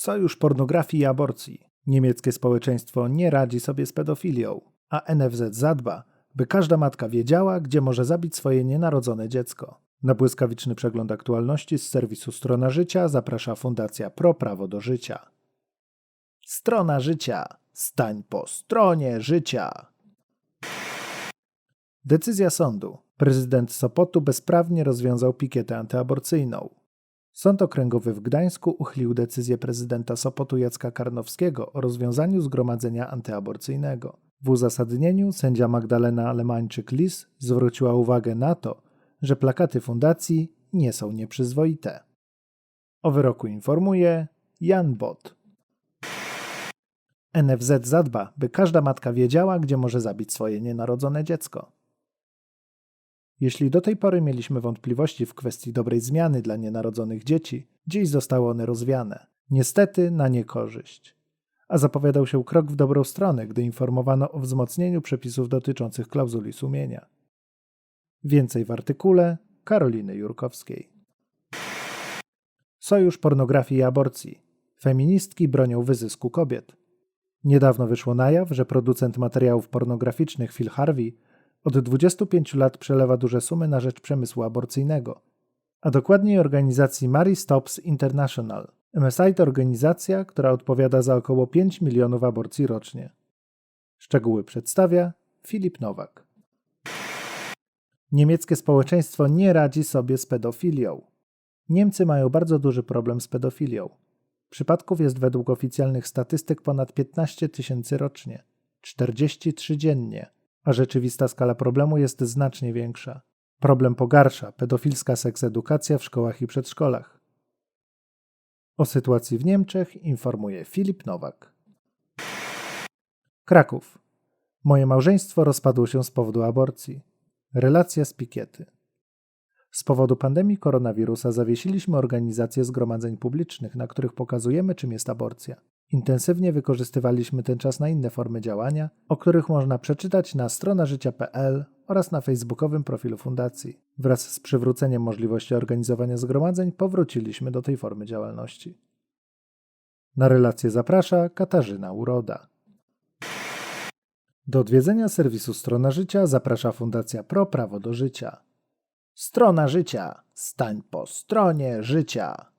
Sojusz pornografii i aborcji. Niemieckie społeczeństwo nie radzi sobie z pedofilią, a NFZ zadba, by każda matka wiedziała, gdzie może zabić swoje nienarodzone dziecko. Na błyskawiczny przegląd aktualności z serwisu Strona Życia zaprasza Fundacja Pro Prawo do Życia. Strona Życia. Stań po stronie życia. Decyzja sądu. Prezydent Sopotu bezprawnie rozwiązał pikietę antyaborcyjną. Sąd Okręgowy w Gdańsku uchylił decyzję prezydenta Sopotu Jacka Karnowskiego o rozwiązaniu zgromadzenia antyaborcyjnego. W uzasadnieniu sędzia Magdalena Lemańczyk-Lis zwróciła uwagę na to, że plakaty fundacji nie są nieprzyzwoite. O wyroku informuje Jan Bot. NFZ zadba, by każda matka wiedziała, gdzie może zabić swoje nienarodzone dziecko. Jeśli do tej pory mieliśmy wątpliwości w kwestii dobrej zmiany dla nienarodzonych dzieci, dziś zostały one rozwiane. Niestety na niekorzyść. A zapowiadał się krok w dobrą stronę, gdy informowano o wzmocnieniu przepisów dotyczących klauzuli sumienia. Więcej w artykule Karoliny Jurkowskiej. Sojusz pornografii i aborcji. Feministki bronią wyzysku kobiet. Niedawno wyszło na jaw, że producent materiałów pornograficznych Phil Harvey od 25 lat przelewa duże sumy na rzecz przemysłu aborcyjnego, a dokładniej organizacji Mary Stops International. MSI to organizacja, która odpowiada za około 5 milionów aborcji rocznie. Szczegóły przedstawia Filip Nowak. Niemieckie społeczeństwo nie radzi sobie z pedofilią. Niemcy mają bardzo duży problem z pedofilią. Przypadków jest według oficjalnych statystyk ponad 15 tysięcy rocznie, 43 dziennie, a rzeczywista skala problemu jest znacznie większa. Problem pogarsza pedofilska seksedukacja w szkołach i przedszkolach. O sytuacji w Niemczech informuje Filip Nowak. Kraków. Moje małżeństwo rozpadło się z powodu aborcji. Relacja z pikiety. Z powodu pandemii koronawirusa zawiesiliśmy organizację zgromadzeń publicznych, na których pokazujemy, czym jest aborcja. Intensywnie wykorzystywaliśmy ten czas na inne formy działania, o których można przeczytać na stronażycia.pl oraz na facebookowym profilu fundacji. Wraz z przywróceniem możliwości organizowania zgromadzeń powróciliśmy do tej formy działalności. Na relację zaprasza Katarzyna Uroda. Do odwiedzenia serwisu Strona Życia zaprasza Fundacja Pro Prawo do Życia. Strona Życia. Stań po stronie życia.